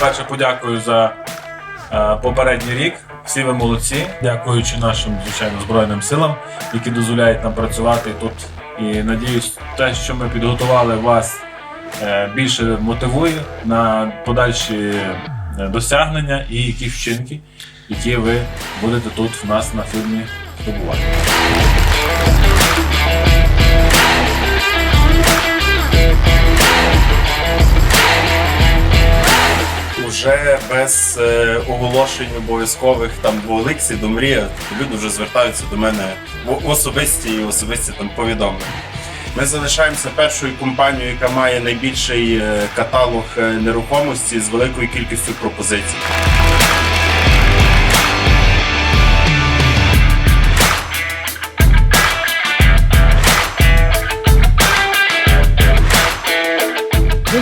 по-перше, подякую за е, попередній рік. Всі ви молодці, дякуючи нашим звичайно збройним силам, які дозволяють нам працювати тут. І надіюсь, те, що ми підготували вас, е, більше мотивує на подальші е, досягнення і якісь вчинки, які ви будете тут в нас на фірмі здобувати. Вже без е, оголошень обов'язкових там в до мрія люди вже звертаються до мене в в особисті і особисті там повідомлення. Ми залишаємося першою компанією, яка має найбільший е, каталог е, нерухомості з великою кількістю пропозицій.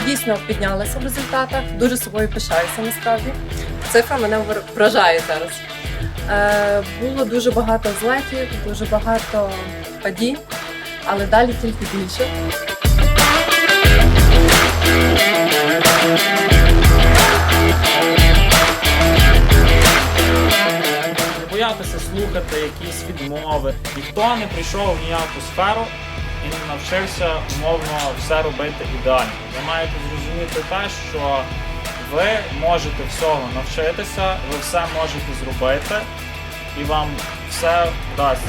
Дійсно піднялися в результатах. Дуже собою пишаюся насправді. Цифра мене вражає зараз. Е, було дуже багато злетів, дуже багато падінь, але далі тільки більше. не боятися слухати якісь відмови. Ніхто не прийшов в ніяку сферу не навчився умовно все робити ідеально. Ви маєте зрозуміти те, що ви можете всього навчитися, ви все можете зробити, і вам все вдасться.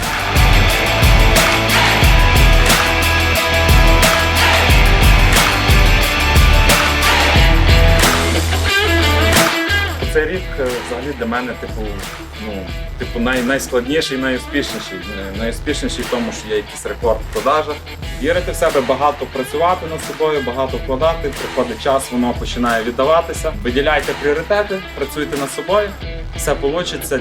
Рік е, взагалі для мене, типу, ну, типу, най, найскладніший, найуспішніший. Е, Найуспішніший в тому, що є якийсь рекорд в продажах. Вірити в себе, багато працювати над собою, багато вкладати. Приходить час, воно починає віддаватися. Виділяйте пріоритети, працюйте над собою, все вийде.